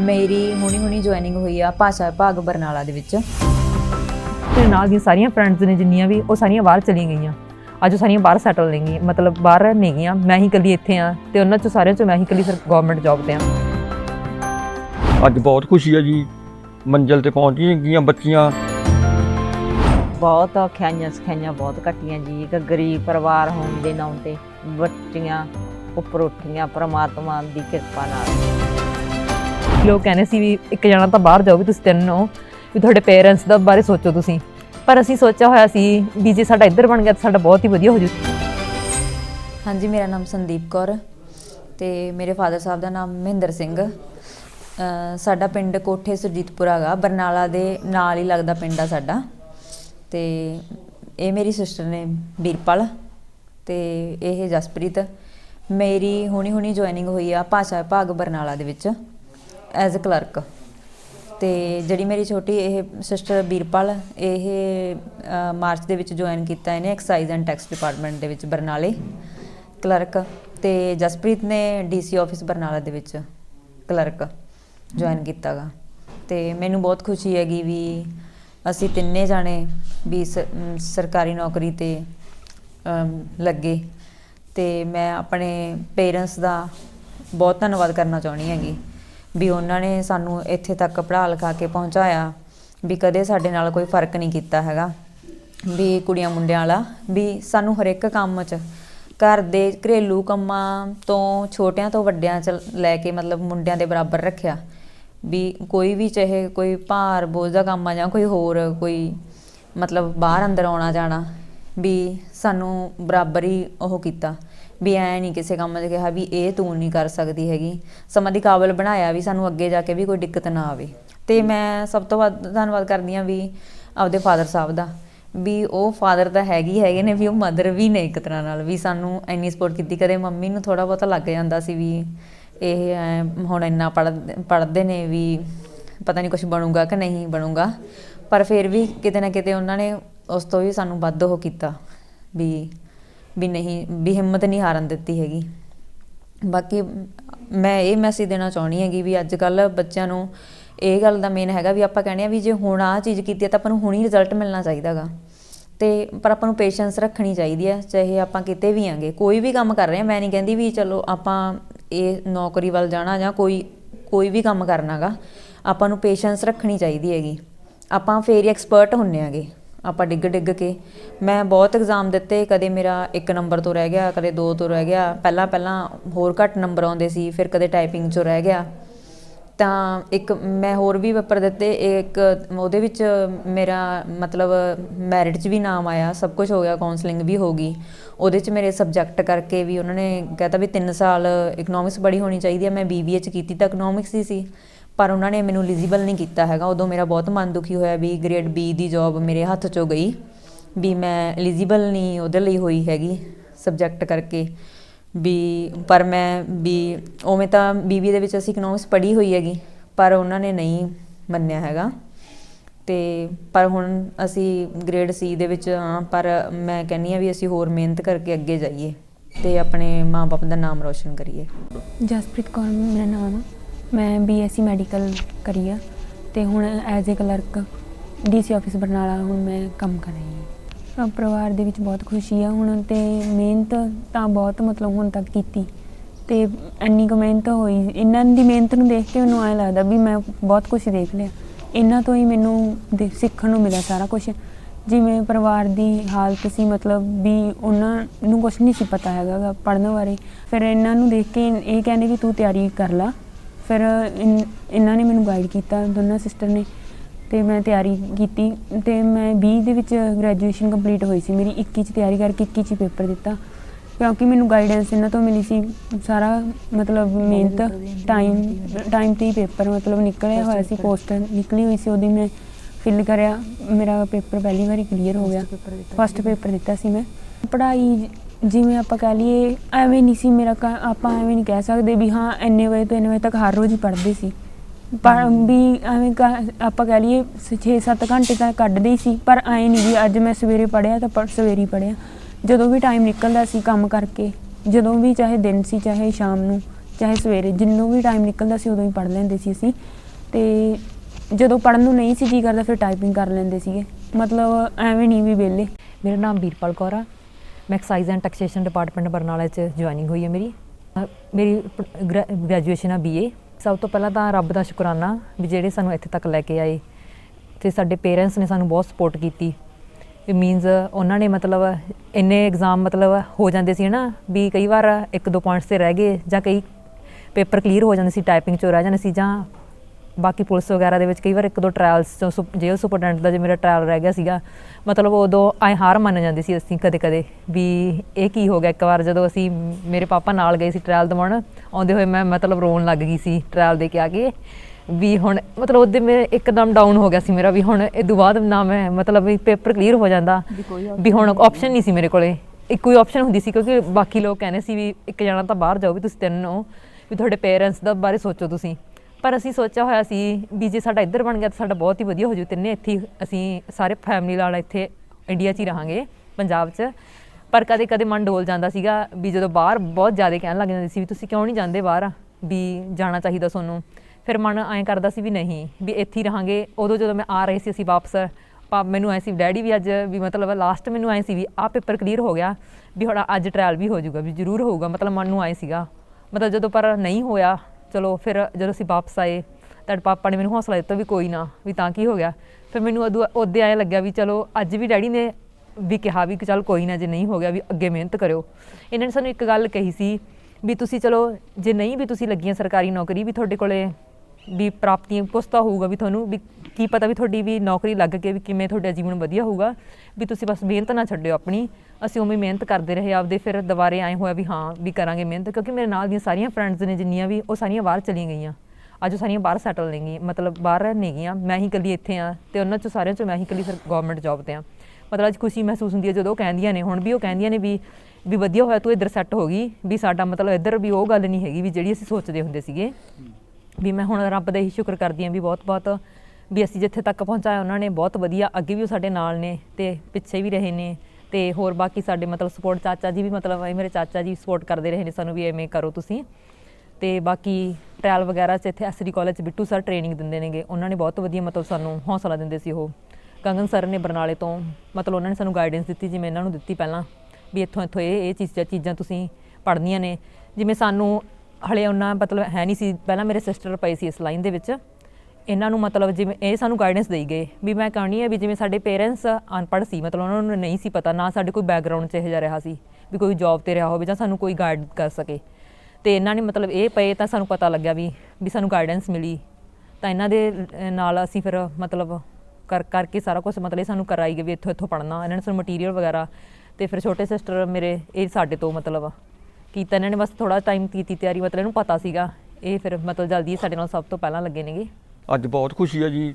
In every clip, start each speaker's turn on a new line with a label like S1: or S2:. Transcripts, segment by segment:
S1: ਮੇਰੀ ਹੁਣੀ ਹੁਣੀ ਜੁਆਇਨਿੰਗ ਹੋਈ ਆ ਭਾਸ਼ਾ ਵਿਭਾਗ ਬਰਨਾਲਾ ਦੇ ਵਿੱਚ।
S2: ਤੇ ਨਾਲ ਦੀਆਂ ਸਾਰੀਆਂ ਫਰੈਂਡਸ ਨੇ ਜਿੰਨੀਆਂ ਵੀ ਉਹ ਸਾਰੀਆਂ ਬਾਹਰ ਚਲੀਆਂ ਗਈਆਂ। ਅੱਜ ਉਹ ਸਾਰੀਆਂ ਬਾਹਰ ਸੈਟਲ ਨਹੀਂ ਗਈਆਂ ਮਤਲਬ ਬਾਹਰ ਨਹੀਂ ਗਈਆਂ। ਮੈਂ ਹੀ ਇਕੱਲੀ ਇੱਥੇ ਆ ਤੇ ਉਹਨਾਂ ਚੋਂ ਸਾਰਿਆਂ ਚੋਂ ਮੈਂ ਹੀ ਇਕੱਲੀ ਸਿਰਫ ਗਵਰਨਮੈਂਟ ਜੌਬ ਤੇ ਆ।
S3: ਅੱਜ ਬਹੁਤ ਖੁਸ਼ੀ ਹੈ ਜੀ। ਮੰਜ਼ਿਲ ਤੇ ਪਹੁੰਚ ਗਈਆਂ ਬੱਚੀਆਂ।
S4: ਬਹੁਤ ਔਖਿਆਈਆਂ ਸਿਖਾਈਆਂ ਬਹੁਤ ਕੱਟੀਆਂ ਜੀ। ਇੱਕ ਗਰੀਬ ਪਰਿਵਾਰ ਹੋਣ ਦੇ ਨਾਂ ਤੇ ਬੱਚੀਆਂ ਉੱਪਰ ਉੱਠੀਆਂ ਪ੍ਰਮਾਤਮਾ ਦੀ ਕਿਰਪਾ ਨਾਲ।
S2: ਲੋਕ ਕਹਿੰਦੇ ਸੀ ਵੀ ਇੱਕ ਜਣਾ ਤਾਂ ਬਾਹਰ ਜਾਓ ਵੀ ਤੁਸੀਂ ਤਿੰਨ ਹੋ, ਵੀ ਤੁਹਾਡੇ ਪੇਰੈਂਟਸ ਦਾ ਬਾਰੇ ਸੋਚੋ ਤੁਸੀਂ। ਪਰ ਅਸੀਂ ਸੋਚਿਆ ਹੋਇਆ ਸੀ ਵੀ ਜੇ ਸਾਡਾ ਇੱਧਰ ਬਣ ਗਿਆ ਤਾਂ ਸਾਡਾ ਬਹੁਤ ਹੀ ਵਧੀਆ ਹੋ ਜੂ।
S1: ਹਾਂਜੀ, ਮੇਰਾ ਨਾਮ ਸੰਦੀਪ ਕੌਰ ਤੇ ਮੇਰੇ ਫਾਦਰ ਸਾਹਿਬ ਦਾ ਨਾਮ ਮਹਿੰਦਰ ਸਿੰਘ। ਸਾਡਾ ਪਿੰਡ ਕੋਠੇ ਸੁਰਜੀਤਪੁਰਾ ਹੈਗਾ, ਬਰਨਾਲਾ ਦੇ ਨਾਲ ਹੀ ਲੱਗਦਾ ਪਿੰਡ ਆ ਸਾਡਾ। ਤੇ ਇਹ ਮੇਰੀ ਸਿਸਟਰ ਨੇ ਵੀਰਪਾਲ ਤੇ ਇਹ ਜਸਪ੍ਰੀਤ। ਮੇਰੀ ਹੁਣੀ ਹੁਣੀ ਜੁਆਇਨਿੰਗ ਹੋਈ ਆ ਭਾਸ਼ਾ ਵਿਭਾਗ ਬਰਨਾਲਾ ਦੇ ਵਿੱਚ। ਐਜ਼ ਅ ਕਲਰਕ ਤੇ ਜਿਹੜੀ ਮੇਰੀ ਛੋਟੀ, ਇਹ ਸਿਸਟਰ ਵੀਰਪਾਲ ਇਹ ਮਾਰਚ ਦੇ ਵਿੱਚ ਜੁਆਇਨ ਕੀਤਾ ਇਹਨੇ ਐਕਸਾਈਜ਼ ਐਂਡ ਟੈਕਸ ਡਿਪਾਰਟਮੈਂਟ ਦੇ ਵਿੱਚ ਬਰਨਾਲੇ ਕਲਰਕ ਤੇ ਜਸਪ੍ਰੀਤ ਨੇ ਡੀਸੀ ਆਫਿਸ ਬਰਨਾਲਾ ਦੇ ਵਿੱਚ ਕਲਰਕ ਜੁਆਇਨ ਕੀਤਾਗਾ। ਤੇ ਮੈਨੂੰ ਬਹੁਤ ਖੁਸ਼ੀ ਹੈਗੀ ਵੀ ਅਸੀਂ ਤਿੰਨੇ ਜਾਣੇ ਵੀ ਸ- ਸਰਕਾਰੀ ਨੌਕਰੀ ਤੇ ਲੱਗੇ। ਤੇ ਮੈਂ ਆਪਣੇ ਪੇਰੈਂਟਸ ਦਾ ਬਹੁਤ ਧੰਨਵਾਦ ਕਰਨਾ ਚਾਹੁੰਦੀ ਹੈਗੀ। ਵੀ ਉਹਨਾਂ ਨੇ ਸਾਨੂੰ ਇੱਥੇ ਤੱਕ ਪੜ੍ਹਾ ਲਿਖਾ ਕੇ ਪਹੁੰਚਾਇਆ ਵੀ ਕਦੇ ਸਾਡੇ ਨਾਲ ਕੋਈ ਫ਼ਰਕ ਨਹੀਂ ਕੀਤਾ ਹੈਗਾ। ਵੀ ਕੁੜੀਆਂ ਮੁੰਡਿਆਂ ਵਾਲਾ, ਵੀ ਸਾਨੂੰ ਹਰ ਇੱਕ ਕੰਮ 'ਚ ਘਰ ਦੇ ਘਰੇਲੂ ਕੰਮਾਂ ਤੋਂ, ਛੋਟਿਆਂ ਤੋਂ ਵੱਡਿਆਂ 'ਚ ਲੈ ਕੇ ਮਤਲਬ ਮੁੰਡਿਆਂ ਦੇ ਬਰਾਬਰ ਰੱਖਿਆ। ਵੀ ਕੋਈ ਵੀ ਚਾਹੇ ਕੋਈ ਭਾਰ ਬੋਝ ਦਾ ਕੰਮ ਆ ਜਾਂ ਕੋਈ ਹੋਰ ਕੋਈ ਮਤਲਬ ਬਾਹਰ ਅੰਦਰ ਆਉਣਾ ਜਾਣਾ, ਵੀ ਸਾਨੂੰ ਬਰਾਬਰ ਹੀ ਉਹ ਕੀਤਾ। ਵੀ ਐ ਨਹੀਂ ਕਿਸੇ ਕੰਮ 'ਚ ਕਿਹਾ ਵੀ ਇਹ ਤੂੰ ਨਹੀਂ ਕਰ ਸਕਦੀ ਹੈਗੀ। ਸਮਾਂ ਦੀ ਕਾਬਲ ਬਣਾਇਆ ਵੀ ਸਾਨੂੰ ਅੱਗੇ ਜਾ ਕੇ ਵੀ ਕੋਈ ਦਿੱਕਤ ਨਾ ਆਵੇ। ਤੇ ਮੈਂ ਸਭ ਤੋਂ ਵੱਧ ਧੰਨਵਾਦ ਕਰਦੀ ਹਾਂ ਵੀ ਆਪਦੇ ਫਾਦਰ ਸਾਹਿਬ ਦਾ। ਵੀ ਉਹ ਫਾਦਰ ਤਾਂ ਹੈਗੀ ਹੈਗੇ ਨੇ ਵੀ ਉਹ ਮਦਰ ਵੀ ਨੇ ਇੱਕ ਤਰ੍ਹਾਂ ਨਾਲ। ਵੀ ਸਾਨੂੰ ਇੰਨੀ ਸਪੋਰਟ ਕੀਤੀ ਕਦੇ ਮੰਮੀ ਨੂੰ ਥੋੜਾ ਬਹੁਤਾ ਲੱਗ ਜਾਂਦਾ ਸੀ ਵੀ ਇਹ ਹੁਣ ਇੰਨਾ ਪੜ੍ਹਦੇ ਨੇ ਵੀ ਪਤਾ ਨਹੀਂ ਕੁਝ ਬਣੂਗਾ ਕਿ ਨਹੀਂ ਬਣੂਗਾ। ਪਰ ਫਿਰ ਵੀ ਕਿਤੇ ਨਾ ਕਿਤੇ ਉਹਨਾਂ ਨੇ ਉਸ ਤੋਂ ਵੀ ਸਾਨੂੰ ਵੱਧ ਉਹ ਕੀਤਾ ਵੀ ਵੀ ਨਹੀਂ, ਵੀ ਹਿੰਮਤ ਨਹੀਂ ਹਾਰਨ ਦਿੱਤੀ ਹੈਗੀ। ਬਾਕੀ ਮੈਂ ਇਹ ਮੈਸੇਜ ਦੇਣਾ ਚਾਹੁੰਦੀ ਹੈਗੀ ਵੀ ਅੱਜ ਕੱਲ ਬੱਚਿਆਂ ਨੂੰ ਇਹ ਗੱਲ ਦਾ ਮੇਨ ਹੈਗਾ ਵੀ ਆਪਾਂ ਕਹਿੰਦੇ ਆ ਵੀ ਜੇ ਹੁਣ ਆਹ ਚੀਜ਼ ਕੀਤੀ ਹੈ ਤਾਂ ਆਪਾਂ ਨੂੰ ਹੁਣੀ ਰਿਜ਼ਲਟ ਮਿਲਣਾ ਚਾਹੀਦਾਗਾ ਤੇ ਪਰ ਆਪਾਂ ਨੂੰ ਪੇਸ਼ੈਂਸ ਰੱਖਣੀ ਚਾਹੀਦੀ ਹੈ ਚਾਹੇ ਆਪਾਂ ਕਿਤੇ ਵੀ ਆਂਗੇ, ਕੋਈ ਵੀ ਕੰਮ ਕਰ ਰਹੇ ਆ, ਮੈਂ ਨਹੀਂ ਕਹਿੰਦੀ ਵੀ ਚਲੋ ਆਪਾਂ ਇਹ ਨੌਕਰੀ ਵੱਲ ਜਾਣਾ ਜਾਂ ਕੋਈ ਕੋਈ ਵੀ ਕੰਮ ਕਰਨਾਗਾ ਆਪਾਂ ਨੂੰ ਪੇਸ਼ੈਂਸ ਰੱਖਣੀ ਚਾਹੀਦੀ ਹੈਗੀ। ਆਪਾਂ ਫੇਰ ਐਕਸਪਰਟ ਹੁੰਨੇ ਆਗੇ। ਆਪਾਂ ਡਿੱਗ ਡਿੱਗ ਕੇ। ਮੈਂ ਬਹੁਤ ਐਗਜ਼ਾਮ ਦਿੱਤੇ, ਕਦੇ ਮੇਰਾ 1 ਨੰਬਰ ਤੋਂ ਰਹਿ ਗਿਆ, ਕਦੇ 2 ਤੋਂ ਰਹਿ ਗਿਆ। ਪਹਿਲਾਂ ਪਹਿਲਾਂ ਹੋਰ ਘੱਟ ਨੰਬਰ ਆਉਂਦੇ ਸੀ, ਫਿਰ ਕਦੇ ਟਾਈਪਿੰਗ 'ਚੋਂ ਰਹਿ ਗਿਆ। ਤਾਂ ਇੱਕ ਮੈਂ ਹੋਰ ਵੀ ਪੇਪਰ ਦਿੱਤੇ, ਇੱਕ ਉਹਦੇ ਵਿੱਚ ਮੇਰਾ ਮਤਲਬ ਮੈਰਿਟ 'ਚ ਵੀ ਨਾਮ ਆਇਆ, ਸਭ ਕੁਝ ਹੋ ਗਿਆ ਕਾਉਂਸਲਿੰਗ ਵੀ ਹੋ ਗਈ। ਉਹਦੇ 'ਚ ਮੇਰੇ ਸਬਜੈਕਟ ਕਰਕੇ ਵੀ ਉਹਨਾਂ ਨੇ ਕਹਤਾ ਵੀ 3 ਸਾਲ ਇਕਨੋਮਿਕਸ ਬੜੀ ਹੋਣੀ ਚਾਹੀਦੀ ਹੈ ਮੈਂ ਬੀਬੀਏ 'ਚ ਕੀਤੀ ਤਾਂ ਇਕਨੋਮਿਕਸ ਹੀ ਸੀ। ਪਰ ਉਹਨਾਂ ਨੇ ਮੈਨੂੰ ਐਲੀਜੀਬਲ ਨਹੀਂ ਕੀਤਾ ਹੈਗਾ। ਉਦੋਂ ਮੇਰਾ ਬਹੁਤ ਮਨ ਦੁਖੀ ਹੋਇਆ ਵੀ ਗ੍ਰੇਡ ਬੀ ਦੀ ਜੌਬ ਮੇਰੇ ਹੱਥ 'ਚੋਂ ਗਈ, ਵੀ ਮੈਂ ਐਲੀਜੀਬਲ ਨਹੀਂ ਉਹਦੇ ਲਈ ਹੋਈ ਹੈਗੀ ਸਬਜੈਕਟ ਕਰਕੇ। ਵੀ ਪਰ ਮੈਂ ਵੀ ਉਵੇਂ ਤਾਂ ਬੀਬੀ ਦੇ ਵਿੱਚ ਅਸੀਂ ਇਕਨੋਮਿਕਸ ਪੜ੍ਹੀ ਹੋਈ ਹੈਗੀ, ਪਰ ਉਹਨਾਂ ਨੇ ਨਹੀਂ ਮੰਨਿਆ ਹੈਗਾ। ਤੇ ਪਰ ਹੁਣ ਅਸੀਂ ਗ੍ਰੇਡ ਸੀ ਦੇ ਵਿੱਚ ਹਾਂ, ਪਰ ਮੈਂ ਕਹਿੰਨੀ ਆ ਵੀ ਅਸੀਂ ਹੋਰ ਮਿਹਨਤ ਕਰਕੇ ਅੱਗੇ ਜਾਈਏ ਤੇ ਆਪਣੇ ਮਾਪੇ ਦਾ ਨਾਮ ਰੋਸ਼ਨ ਕਰੀਏ।
S5: ਜਸਪ੍ਰੀਤ ਕੌਰ, ਮੇਰਾ ਨਾਮ ਆ ਮੈਂ ਬੀਐਸਸੀ ਮੈਡੀਕਲ ਕਰੀ ਆ ਤੇ ਹੁਣ as a clerk DC office Barnala ਹੁਣ ਮੈਂ ਕੰਮ ਕਰ ਰਹੀ ਹਾਂ। ਪਰਿਵਾਰ ਦੇ ਵਿੱਚ ਬਹੁਤ ਖੁਸ਼ੀ ਆ, ਹੁਣ ਤੇ ਮਿਹਨਤ ਤਾਂ ਬਹੁਤ ਮਤਲਬ ਹੁਣ ਤੱਕ ਕੀਤੀ। ਤੇ ਇੰਨੀ ਕੁ ਮਿਹਨਤ ਹੋਈ, ਇਹਨਾਂ ਦੀ ਮਿਹਨਤ ਨੂੰ ਦੇਖ ਕੇ ਮੈਨੂੰ ਐਂ ਲੱਗਦਾ ਵੀ ਮੈਂ ਬਹੁਤ ਕੁਝ ਦੇਖ ਲਿਆ। ਇਹਨਾਂ ਤੋਂ ਹੀ ਮੈਨੂੰ ਦੇਖ ਸਿੱਖਣ ਨੂੰ ਮਿਲਿਆ ਸਾਰਾ ਕੁਝ ਜਿਵੇਂ ਪਰਿਵਾਰ ਦੀ ਹਾਲਤ ਸੀ ਮਤਲਬ ਵੀ ਉਹਨਾਂ ਨੂੰ ਕੁਝ ਨਹੀਂ ਸੀ ਪਤਾ ਹੈਗਾ ਪੜਨ ਬਾਰੇ। ਫਿਰ ਇਹਨਾਂ ਨੂੰ ਦੇਖ ਕੇ ਇਹ ਕਹਿੰਦੇ ਵੀ ਤੂੰ ਤਿਆਰੀ ਕਰ ਲਾ। ਫਿਰ ਇਹਨਾਂ ਨੇ ਮੈਨੂੰ ਗਾਈਡ ਕੀਤਾ ਦੋਨਾਂ ਸਿਸਟਰ ਨੇ ਤੇ ਮੈਂ ਤਿਆਰੀ ਕੀਤੀ ਤੇ ਮੈਂ 20 ਦੇ ਵਿੱਚ ਗ੍ਰੈਜੂਏਸ਼ਨ ਕੰਪਲੀਟ ਹੋਈ ਸੀ ਮੇਰੀ 21 ਚ ਤਿਆਰੀ ਕਰਕੇ 21 ਚ ਪੇਪਰ ਦਿੱਤਾ ਕਿਉਂਕਿ ਮੈਨੂੰ ਗਾਈਡੈਂਸ ਇਹਨਾਂ ਤੋਂ ਮਿਲੀ ਸੀ ਸਾਰਾ ਮਤਲਬ ਮਿਹਨਤ ਟਾਈਮ ਟਾਈਮ ਤੇ ਹੀ ਪੇਪਰ ਮਤਲਬ ਨਿਕਲਿਆ ਹੋਇਆ ਸੀ ਪੋਸਟ ਨਿਕਲੀ ਹੋਈ ਸੀ ਉਹਦੀ ਮੈਂ ਫਿਲ ਕਰਿਆ ਮੇਰਾ ਪੇਪਰ ਪਹਿਲੀ ਵਾਰੀ ਕਲੀਅਰ ਹੋ ਗਿਆ ਫਸਟ ਪੇਪਰ ਦਿੱਤਾ ਸੀ ਮੈਂ। ਪੜ੍ਹਾਈ ਜਿਵੇਂ ਆਪਾਂ ਕਹਿ ਲਈਏ ਐਵੇਂ ਨਹੀਂ ਸੀ ਮੇਰਾ ਕ- ਆਪਾਂ ਐਵੇਂ ਨਹੀਂ ਕਹਿ ਸਕਦੇ ਵੀ ਹਾਂ ਇੰਨੇ ਵਜੇ ਤੋਂ ਇੰਨੇ ਵਜੇ ਤੱਕ ਹਰ ਰੋਜ਼ ਹੀ ਪੜ੍ਹਦੇ ਸੀ। ਪਰ ਵੀ ਐਵੇਂ ਕ- ਆਪਾਂ ਕਹਿ ਲਈਏ 6-7 ਘੰਟੇ ਤਾਂ ਕੱਢਦੇ ਹੀ ਸੀ। ਪਰ ਐਂ ਨਹੀਂ ਵੀ ਅੱਜ ਮੈਂ ਸਵੇਰੇ ਪੜ੍ਹਿਆ ਤਾਂ ਪਰ ਸਵੇਰੇ ਹੀ ਪੜ੍ਹਿਆ। ਜਦੋਂ ਵੀ ਟਾਈਮ ਨਿਕਲਦਾ ਸੀ ਕੰਮ ਕਰਕੇ ਜਦੋਂ ਵੀ ਚਾਹੇ ਦਿਨ ਸੀ ਚਾਹੇ ਸ਼ਾਮ ਨੂੰ ਚਾਹੇ ਸਵੇਰੇ ਜਿੰਨੂੰ ਵੀ ਟਾਈਮ ਨਿਕਲਦਾ ਸੀ ਉਦੋਂ ਹੀ ਪੜ੍ਹ ਲੈਂਦੇ ਸੀ ਅਸੀਂ। ਤੇ ਜਦੋਂ ਪੜ੍ਹਨ ਨੂੰ ਨਹੀਂ ਸੀ ਜੀ ਕਰਦਾ ਫਿਰ ਟਾਈਪਿੰਗ ਕਰ ਲੈਂਦੇ ਸੀਗੇ। ਮਤਲਬ ਐਵੇਂ ਨਹੀਂ ਵੀ ਵਿਹਲੇ।
S2: ਮੇਰਾ ਨਾਮ ਵੀਰਪਾਲ ਕੌਰ ਆ। ਮੈਂ excise and taxation department Barnala 'ਚ ਜੁਆਇਨਿੰਗ ਹੋਈ ਹੈ ਮੇਰੀ। ਅ, ਮੇਰੀ ਗ੍ਰੈਜੂਏਸ਼ਨ ਆ ਬੀਏ ਸਭ ਤੋਂ ਪਹਿਲਾਂ ਤਾਂ ਰੱਬ ਦਾ ਸ਼ੁਕਰਾਨਾ ਵੀ ਜਿਹੜੇ ਸਾਨੂੰ ਇੱਥੇ ਤੱਕ ਲੈ ਕੇ ਆਏ ਤੇ ਸਾਡੇ ਪੇਰੈਂਟਸ ਨੇ ਸਾਨੂੰ ਬਹੁਤ ਸਪੋਰਟ ਕੀਤੀ। ਇਟ ਮੀਨਸ ਉਹਨਾਂ ਨੇ ਮਤਲਬ ਇੰਨੇ ਐਗਜ਼ਾਮ ਮਤਲਬ ਹੋ ਜਾਂਦੇ ਸੀ ਨਾ ਵੀ ਕਈ ਵਾਰ ਇੱਕ ਦੋ ਪੁਆਇੰਟਸ ਤੇ ਰਹਿ ਗਏ ਜਾਂ ਕਈ ਪੇਪਰ ਕਲੀਅਰ ਹੋ ਜਾਂਦੇ ਸੀ ਟਾਈਪਿੰਗ ਚੋਂ ਰਹਿ ਜਾਂਦੇ ਸੀ ਜਾਂ ਬਾਕੀ ਪੁਲਿਸ ਵਗੈਰਾ ਦੇ ਵਿੱਚ ਕਈ ਵਾਰ ਇੱਕ ਦੋ ਟ੍ਰਾਇਲਸ ਚੋਂ ਸੁਪ- ਜੇਲ੍ਹ ਸੁਪਰਡੈਂਟ ਦਾ ਜੇ ਮੇਰਾ ਟ੍ਰਾਇਲ ਰਹਿ ਗਿਆ ਸੀਗਾ ਮਤਲਬ ਉਦੋਂ ਆਏ ਹਾਰ ਮੰਨ ਜਾਂਦੀ ਸੀ ਅਸੀਂ ਕਦੇ ਕਦੇ ਵੀ ਇਹ ਕੀ ਹੋ ਗਿਆ ਇੱਕ ਵਾਰ ਜਦੋਂ ਅਸੀਂ ਮੇਰੇ ਪਾਪਾ ਨਾਲ ਗਏ ਸੀ ਟ੍ਰਾਇਲ ਦਿਵਾਉਣ ਆਉਂਦੇ ਹੋਏ ਮੈਂ ਮਤਲਬ ਰੋਣ ਲੱਗ ਗਈ ਸੀ ਟ੍ਰਾਇਲ ਦੇ ਕੇ ਆ ਕੇ ਵੀ ਹੁਣ ਮਤਲਬ ਉਹਦੇ ਮੇਰੇ ਇੱਕਦਮ ਡਾਊਨ ਹੋ ਗਿਆ ਸੀ ਮੇਰਾ ਵੀ ਹੁਣ ਇਹ ਤੋਂ ਬਾਅਦ ਨਾ ਮੈਂ ਮਤਲਬ ਵੀ ਪੇਪਰ ਕਲੀਅਰ ਹੋ ਜਾਂਦਾ ਵੀ ਹੁਣ ਆਪਸ਼ਨ ਨਹੀਂ ਸੀ ਮੇਰੇ ਕੋਲੇ। ਇੱਕੋ ਹੀ ਆਪਸ਼ਨ ਹੁੰਦੀ ਸੀ ਕਿਉਂਕਿ ਬਾਕੀ ਲੋਕ ਕਹਿੰਦੇ ਸੀ ਵੀ ਇੱਕ ਜਣਾ ਤਾਂ ਬਾਹਰ ਜਾਓ ਵੀ ਤੁਸੀਂ ਤਿੰਨ ਹੋ ਵੀ ਤੁਹਾਡੇ ਪੇਰੈਂਟਸ ਦਾ ਬਾਰੇ ਸੋਚੋ ਤੁਸੀਂ। ਪਰ ਅਸੀਂ ਸੋਚਿਆ ਹੋਇਆ ਸੀ ਵੀ ਜੇ ਸਾਡਾ ਇੱਧਰ ਬਣ ਗਿਆ ਤਾਂ ਸਾਡਾ ਬਹੁਤ ਹੀ ਵਧੀਆ ਹੋ ਜੂ। ਤਿੰਨੇ ਇੱਥੇ ਅਸੀਂ ਸਾਰੇ ਫੈਮਿਲੀ ਨਾਲ ਇੱਥੇ ਇੰਡੀਆ 'ਚ ਹੀ ਰਹਾਂਗੇ, ਪੰਜਾਬ 'ਚ। ਪਰ ਕਦੇ ਕਦੇ ਮਨ ਡੋਲ ਜਾਂਦਾ ਸੀਗਾ ਵੀ ਜਦੋਂ ਬਾਹਰ ਬਹੁਤ ਜ਼ਿਆਦਾ ਕਹਿਣ ਲੱਗ ਜਾਂਦੇ ਸੀ ਵੀ ਤੁਸੀਂ ਕਿਉਂ ਨਹੀਂ ਜਾਂਦੇ ਬਾਹਰ? ਵੀ ਜਾਣਾ ਚਾਹੀਦਾ ਤੁਹਾਨੂੰ। ਫਿਰ ਮਨ ਐਂ ਕਰਦਾ ਸੀ ਵੀ ਨਹੀਂ, ਵੀ ਇੱਥੇ ਹੀ ਰਹਾਂਗੇ। ਉਦੋਂ ਜਦੋਂ ਮੈਂ ਆ ਰਹੀ ਸੀ ਅਸੀਂ ਵਾਪਸ, ਪਾ ਮੈਨੂੰ ਐ ਸੀ ਡੈਡੀ ਵੀ ਅੱਜ ਵੀ ਮਤਲਬ ਲਾਸਟ ਮੈਨੂੰ ਐ ਸੀ ਵੀ ਆਹ ਪੇਪਰ ਕਲੀਅਰ ਹੋ ਗਿਆ ਵੀ ਹੁਣ ਅੱਜ ਟ੍ਰਾਇਲ ਵੀ ਹੋ ਜਾਊਗਾ ਵੀ ਜ਼ਰੂਰ ਹੋਊਗਾ। ਮਤਲਬ ਮਨ ਨੂੰ ਐ ਸੀਗਾ। ਮਤਲਬ ਜਦੋਂ ਪਰ ਨਹੀਂ ਹੋਇਆ ਚਲੋ ਫਿਰ ਜਦੋਂ ਅਸੀਂ ਵਾਪਸ ਆਏ, ਤੁਹਾਡੇ ਪਾਪਾ ਨੇ ਮੈਨੂੰ ਹੌਸਲਾ ਦਿੱਤਾ ਵੀ ਕੋਈ ਨਾ, ਵੀ ਤਾਂ ਕੀ ਹੋ ਗਿਆ। ਫਿਰ ਮੈਨੂੰ ਉਦੋਂ ਉਹਦੇ ਐਂ ਲੱਗਿਆ ਵੀ ਚਲੋ ਅੱਜ ਵੀ ਡੈਡੀ ਨੇ ਵੀ ਕਿਹਾ ਵੀ ਕਿ ਚੱਲ ਕੋਈ ਨਾ ਜੇ ਨਹੀਂ ਹੋ ਗਿਆ ਵੀ ਅੱਗੇ ਮਿਹਨਤ ਕਰਿਓ। ਇਹਨਾਂ ਨੇ ਸਾਨੂੰ ਇੱਕ ਗੱਲ ਕਹੀ ਸੀ ਵੀ ਤੁਸੀਂ ਚਲੋ ਜੇ ਨਹੀਂ ਵੀ ਤੁਸੀਂ ਲੱਗੀਆਂ ਸਰਕਾਰੀ ਨੌਕਰੀ ਵੀ ਤੁਹਾਡੇ ਕੋਲੇ ਵੀ ਪ੍ਰਾਪਤੀਆਂ, ਕੁਛ ਤਾਂ ਹੋਊਗਾ ਵੀ ਤੁਹਾਨੂੰ ਵੀ ਕੀ ਪਤਾ ਵੀ ਤੁਹਾਡੀ ਵੀ ਨੌਕਰੀ ਲੱਗ ਕੇ ਵੀ ਕਿਵੇਂ ਤੁਹਾਡਾ ਜੀਵਨ ਵਧੀਆ ਹੋਊਗਾ, ਵੀ ਤੁਸੀਂ ਬਸ ਮਿਹਨਤ ਨਾ ਛੱਡਿਓ ਆਪਣੀ, ਅਸੀਂ ਉਵੇਂ ਮਿਹਨਤ ਕਰਦੇ ਰਹੇ ਆਪਦੇ ਫਿਰ ਦੁਬਾਰੇ ਆਏ ਹੋਇਆ ਵੀ ਹਾਂ, ਵੀ ਕਰਾਂਗੇ ਮਿਹਨਤ, ਕਿਉਂਕਿ ਮੇਰੇ ਨਾਲ ਦੀਆਂ ਸਾਰੀਆਂ ਫਰੈਂਡਸ ਨੇ ਜਿੰਨੀਆਂ ਵੀ, ਉਹ ਸਾਰੀਆਂ ਬਾਹਰ ਚਲੀਆਂ ਗਈਆਂ। ਅੱਜ ਉਹ ਸਾਰੀਆਂ ਬਾਹਰ ਸੈਟਲ ਨੇ ਮਤਲਬ ਬਾਹਰ ਨੇਗੀਆਂ ਮੈਂ ਹੀ ਇਕੱਲੀ ਇੱਥੇ ਆ ਤੇ ਉਹਨਾਂ ਚੋਂ ਸਾਰਿਆਂ ਚੋਂ ਮੈਂ ਹੀ ਇਕੱਲੀ ਫਿਰ ਗਵਰਨਮੈਂਟ ਜੌਬ ਤੇ ਆ। ਮਤਲਬ ਅੱਜ ਖੁਸ਼ੀ ਮਹਿਸੂਸ ਹੁੰਦੀ ਹੈ ਜਦੋਂ ਉਹ ਕਹਿੰਦੀਆਂ ਨੇ, ਹੁਣ ਵੀ ਉਹ ਕਹਿੰਦੀਆਂ ਨੇ ਵੀ ਵੀ ਵਧੀਆ ਹੋਇਆ ਤੂੰ ਇੱਧਰ ਸੈੱਟ ਹੋ ਗਈ, ਵੀ ਸਾਡਾ ਮਤਲਬ ਇੱਧਰ ਵੀ ਉਹ ਗੱਲ ਨਹੀਂ ਹੈਗੀ ਵੀ ਜਿਹੜੀ ਅਸੀਂ ਸੋਚਦੇ ਹੁੰਦੇ ਸੀਗੇ। ਵੀ ਮੈਂ ਹੁਣ ਰੱਬ ਦਾ ਹੀ ਸ਼ੁਕਰ ਕਰਦੀ ਹਾਂ ਵੀ ਬਹੁਤ ਬਹੁਤ ਵੀ ਅਸੀਂ ਜਿੱਥੇ ਤੱਕ ਪਹੁੰਚਾਇਆ, ਉਹਨਾਂ ਨੇ ਬਹੁਤ ਵਧੀਆ ਅੱਗੇ ਵੀ ਉਹ ਸਾਡੇ ਨਾਲ ਨੇ ਤੇ ਪਿੱਛੇ ਵੀ ਰਹੇ ਨੇ ਤੇ ਹੋਰ ਬਾਕੀ ਸਾਡੇ ਮਤਲਬ ਸਪੋਰਟ ਚਾਚਾ ਜੀ ਵੀ ਮਤਲਬ ਮੇਰੇ ਚਾਚਾ ਜੀ ਸਪੋਰਟ ਕਰਦੇ ਰਹੇ ਨੇ ਸਾਨੂੰ ਵੀ ਐਵੇਂ ਕਰੋ ਤੁਸੀਂ। ਤੇ ਬਾਕੀ ਟ੍ਰਾਇਲ ਵਗੈਰਾ ਚ ਇੱਥੇ ਐਸਡੀ ਕਾਲਜ ਚ ਬਿੱਟੂ ਸਰ ਟ੍ਰੇਨਿੰਗ ਦਿੰਦੇ ਨੇਗੇ, ਉਹਨਾਂ ਨੇ ਬਹੁਤ ਵਧੀਆ ਮਤਲਬ ਸਾਨੂੰ ਹੌਸਲਾ ਦਿੰਦੇ ਸੀ ਉਹ। ਕੰਗਨ ਸਰ ਨੇ ਬਰਨਾਲੇ ਤੋਂ ਮਤਲਬ ਉਹਨਾਂ ਨੇ ਸਾਨੂੰ ਗਾਈਡੈਂਸ ਦਿੱਤੀ, ਜਿਵੇਂ ਇਹਨਾਂ ਨੂੰ ਦਿੱਤੀ ਪਹਿਲਾਂ ਵੀ ਇੱਥੋਂ ਇੱਥੋਂ ਇਹ ਇਹ ਚੀਜ਼ਾਂ ਚੀਜ਼ਾਂ ਤੁਸੀਂ ਪੜ੍ਹਨੀਆਂ ਨੇ। ਜਿਵੇਂ ਸਾਨੂੰ ਹਲੇ ਉਹਨਾਂ ਮਤਲਬ ਹੈ ਨਹੀਂ ਸੀ, ਪਹਿਲਾਂ ਮੇਰੇ ਸਿਸਟਰ ਪਏ ਸੀ ਇਸ ਲਾਈਨ ਦੇ ਵਿੱਚ। ਇਹਨਾਂ ਨੂੰ ਮਤਲਬ ਜਿਵੇਂ ਇਹ ਸਾਨੂੰ ਗਾਈਡੈਂਸ ਦੇਈ ਗਏ ਵੀ ਮੈਂ ਕਹਾਣੀ ਹੈ ਵੀ ਜਿਵੇਂ ਸਾਡੇ ਪੇਰੈਂਟਸ ਅਨਪੜ੍ਹ ਸੀ, ਮਤਲਬ ਉਹਨਾਂ ਨੂੰ ਨਹੀਂ ਸੀ ਪਤਾ, ਨਾ ਸਾਡੇ ਕੋਈ ਬੈਕਗ੍ਰਾਉਂਡ 'ਚ ਇਹੋ ਜਿਹਾ ਰਿਹਾ ਸੀ ਵੀ ਕੋਈ ਜੌਬ ਤੇ ਰਿਹਾ ਹੋਵੇ ਜਾਂ ਸਾਨੂੰ ਕੋਈ ਗਾਈਡ ਕਰ ਸਕੇ। ਤੇ ਇਹਨਾਂ ਨੇ ਮਤਲਬ ਇਹ ਪਏ ਤਾਂ ਸਾਨੂੰ ਪਤਾ ਲੱਗਿਆ ਵੀ ਵੀ ਸਾਨੂੰ ਗਾਈਡੈਂਸ ਮਿਲੀ। ਤਾਂ ਇਹਨਾਂ ਦੇ ਨਾਲ ਅਸੀਂ ਫਿਰ ਮਤਲਬ ਕਰ, ਕਰਕੇ ਸਾਰਾ ਕੁਝ ਮਤਲਬ ਇਹ ਸਾਨੂੰ ਕਰਾਈ ਗਏ ਵੀ ਇੱਥੋਂ ਇੱਥੋਂ ਪੜ੍ਹਨਾ। ਇਹਨਾਂ ਨੇ ਸਾਨੂੰ ਮਟੀਰੀਅਲ ਵਗੈਰਾ ਤੇ ਫਿਰ ਛੋਟੇ ਸਿਸਟਰ ਮੇਰੇ, ਇਹ ਸਾਡੇ ਤੋਂ ਮਤਲਬ ਕੀਤਾ। ਇਹਨਾਂ ਨੇ ਬਸ ਥੋੜਾ ਟਾਈਮ ਕੀਤੀ ਤਿਆਰੀ, ਮਤਲਬ ਇਹਨੂੰ ਪਤਾ ਸੀਗਾ। ਇਹ ਫਿਰ ਮਤਲਬ ਜਲਦੀ ਸਾਡੇ ਨਾਲ ਸਭ ਤੋਂ ਪਹਿਲਾਂ ਲੱਗੇ ਨੇਗੇ।
S3: ਅੱਜ ਬਹੁਤ ਖੁਸ਼ੀ ਹੈ ਜੀ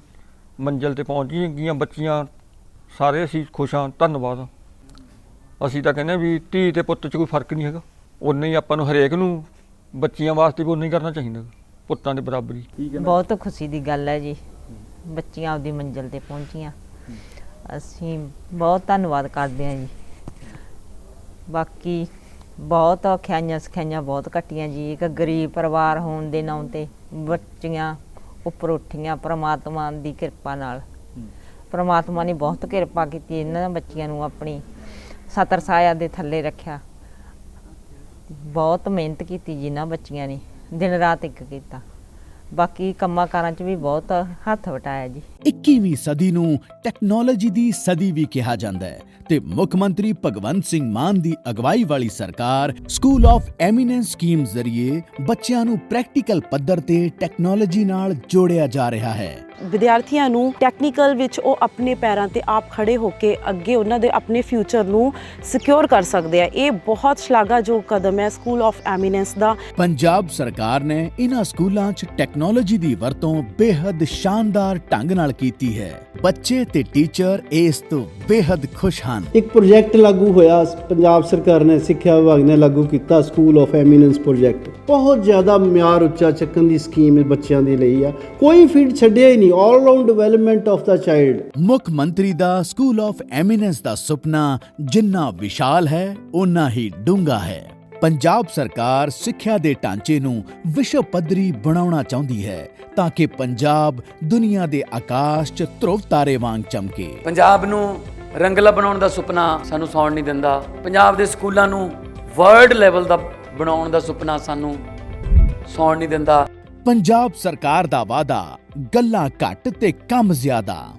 S3: ਮੰਜ਼ਿਲ ਤੇ ਪਹੁੰਚ ਗਈਆਂ ਬੱਚੀਆਂ ਸਾਰੇ ਅਸੀਂ ਖੁਸ਼ ਹਾਂ ਧੰਨਵਾਦ। ਅਸੀਂ ਤਾਂ ਕਹਿੰਦੇ ਹਾਂ ਵੀ ਧੀ ਤੇ ਪੁੱਤ 'ਚ ਕੋਈ ਫ਼ਰਕ ਨਹੀਂ ਹੈਗਾ ਉਨੇ ਹੀ ਆਪਾਂ ਨੂੰ ਹਰੇਕ ਨੂੰ ਬੱਚੀਆਂ ਵਾਸਤੇ ਵੀ ਉਨਾ ਹੀ ਕਰਨਾ ਚਾਹੀਦਾ ਪੁੱਤਾਂ ਦੇ ਬਰਾਬਰੀ।
S4: ਬਹੁਤ ਖੁਸ਼ੀ ਦੀ ਗੱਲ ਹੈ ਜੀ ਬੱਚੀਆਂ ਆਪਦੀ ਮੰਜ਼ਿਲ ਤੇ ਪਹੁੰਚੀਆਂ। ਅਸੀਂ ਬਹੁਤ ਧੰਨਵਾਦ ਕਰਦੇ ਹਾਂ ਜੀ। ਬਾਕੀ ਬਹੁਤ ਖਿਆਈਆਂ ਸਿਖਾਈਆਂ ਬਹੁਤ ਕੱਟੀਆਂ ਜੀ ਇੱਕ ਗਰੀਬ ਪਰਿਵਾਰ ਹੋਣ ਦੇ ਨਾਂ ਤੇ ਬੱਚੀਆਂ ਉੱਪਰ ਉੱਠੀਆਂ ਪ੍ਰਮਾਤਮਾ ਦੀ ਕਿਰਪਾ ਨਾਲ। ਪ੍ਰਮਾਤਮਾ ਨੇ ਬਹੁਤ ਕਿਰਪਾ ਕੀਤੀ ਇਹਨਾਂ ਬੱਚੀਆਂ ਨੂੰ ਆਪਣੀ ਸਤਰ ਸਾਇਆ ਦੇ ਥੱਲੇ ਰੱਖਿਆ। ਬਹੁਤ ਮਿਹਨਤ ਕੀਤੀ ਜੀ ਇਹਨਾਂ ਬੱਚੀਆਂ ਨੇ ਦਿਨ ਰਾਤ ਇੱਕ ਕੀਤਾ। ਬਾਕੀ ਕੰਮਾਂ ਕਾਰਾਂ 'ਚ ਵੀ ਬਹੁਤ ਹੱਥ ਵਟਾਇਆ ਜੀ।
S6: 21ਵੀਂ ਸਦੀ ਨੂੰ ਟੈਕਨੋਲੋਜੀ ਦੀ ਸਦੀ ਵੀ ਕਿਹਾ ਜਾਂਦਾ ਹੈ ਤੇ ਮੁੱਖ ਮੰਤਰੀ ਭਗਵੰਤ ਸਿੰਘ ਮਾਨ ਦੀ ਅਗਵਾਈ ਵਾਲੀ ਸਰਕਾਰ ਸਕੂਲ ਆਫ ਐਮੀਨੈਂਸ ਸਕੀਮ ਜ਼ਰੀਏ ਬੱਚਿਆਂ ਨੂੰ ਪ੍ਰੈਕਟੀਕਲ ਪੱਧਰ ਤੇ ਟੈਕਨੋਲੋਜੀ ਨਾਲ ਜੋੜਿਆ ਜਾ ਰਿਹਾ ਹੈ।
S7: ਵਿਦਿਆਰਥੀਆਂ ਨੂੰ ਟੈਕਨੀਕਲ ਵਿੱਚ ਉਹ ਆਪਣੇ ਪੈਰਾਂ ਤੇ ਆਪ ਖੜੇ ਹੋ ਕੇ ਅੱਗੇ ਉਹਨਾਂ ਦੇ ਆਪਣੇ ਫਿਊਚਰ ਨੂੰ ਸਿਕਿਉਰ ਕਰ ਸਕਦੇ ਆ। ਇਹ ਬਹੁਤ ਸ਼ਲਾਘਾਯੋਗ ਕਦਮ ਹੈ ਸਕੂਲ ਆਫ ਐਮੀਨੈਂਸ ਦਾ।
S6: ਪੰਜਾਬ ਸਰਕਾਰ ਨੇ ਇਹਨਾਂ ਸਕੂਲਾਂ 'ਚ ਟੈਕਨੋਲੋਜੀ ਦੀ ਵਰਤੋਂ ਬੇहद ਸ਼ਾਨਦਾਰ ਢੰਗ ਨਾਲ ਕੀਤੀ ਹੈ। ਬੱਚੇ ਤੇ ਟੀਚਰ ਇਸ ਤੋਂ ਬੇहद ਖੁਸ਼ ਹਨ।
S8: ਇੱਕ ਪ੍ਰੋਜੈਕਟ ਲਾਗੂ ਹੋਇਆ ਪੰਜਾਬ ਸਰਕਾਰ ਨੇ ਸਿੱਖਿਆ ਵਿਭਾਗ ਨੇ ਲਾਗੂ ਕੀਤਾ ਸਕੂਲ ਆਫ ਐਮੀਨੈਂਸ ਪ੍ਰੋਜੈਕਟ ਬਹੁਤ ਜ਼ਿਆਦਾ ਮਿਆਰ ਉੱਚਾ ਚੱਕਣ ਦੀ ਸਕੀਮ ਬੱਚਿਆਂ ਦੇ ਲਈ ਆ। ਕੋਈ ਫੀਲਡ ਛੱਡਿਆ ਹੀ ਨਹੀਂ all round development of the child
S6: ਮੁੱਖ ਮੰਤਰੀ ਦਾ ਸਕੂਲ ਆਫ ਐਮੀਨੈਂਸ ਦਾ ਸੁਪਨਾ ਜਿੰਨਾ ਵਿਸ਼ਾਲ ਹੈ ਉਨਾ ਹੀ ਡੂੰਘਾ ਹੈ। ਪੰਜਾਬ ਸਰਕਾਰ ਸਿੱਖਿਆ ਦੇ ਢਾਂਚੇ ਨੂੰ ਵਿਸ਼ਵ ਪੱਧਰੀ ਬਣਾਉਣਾ ਚਾਹੁੰਦੀ ਹੈ ਤਾਂ ਕਿ ਪੰਜਾਬ ਦੁਨੀਆ ਦੇ ਆਕਾਸ਼ 'ਚ ਧਰੁਵ ਤਾਰੇ ਵਾਂਗ ਚਮਕੇ।
S9: ਪੰਜਾਬ ਨੂੰ ਰੰਗਲਾ ਬਣਾਉਣ ਦਾ ਸੁਪਨਾ ਸਾਨੂੰ ਸੌਣ ਨਹੀਂ ਦਿੰਦਾ। ਪੰਜਾਬ ਦੇ ਸਕੂਲਾਂ ਨੂੰ ਵਰਲਡ ਲੈਵਲ ਦਾ ਬਣਾਉਣ ਦਾ ਸੁਪਨਾ ਸਾਨੂੰ ਸੌਣ ਨਹੀਂ ਦਿੰਦਾ।
S6: ਪੰਜਾਬ ਸਰਕਾਰ ਦਾ ਵਾਅਦਾ ਗੱਲਾਂ ਘੱਟ ਤੇ ਕੰਮ ਜ਼ਿਆਦਾ।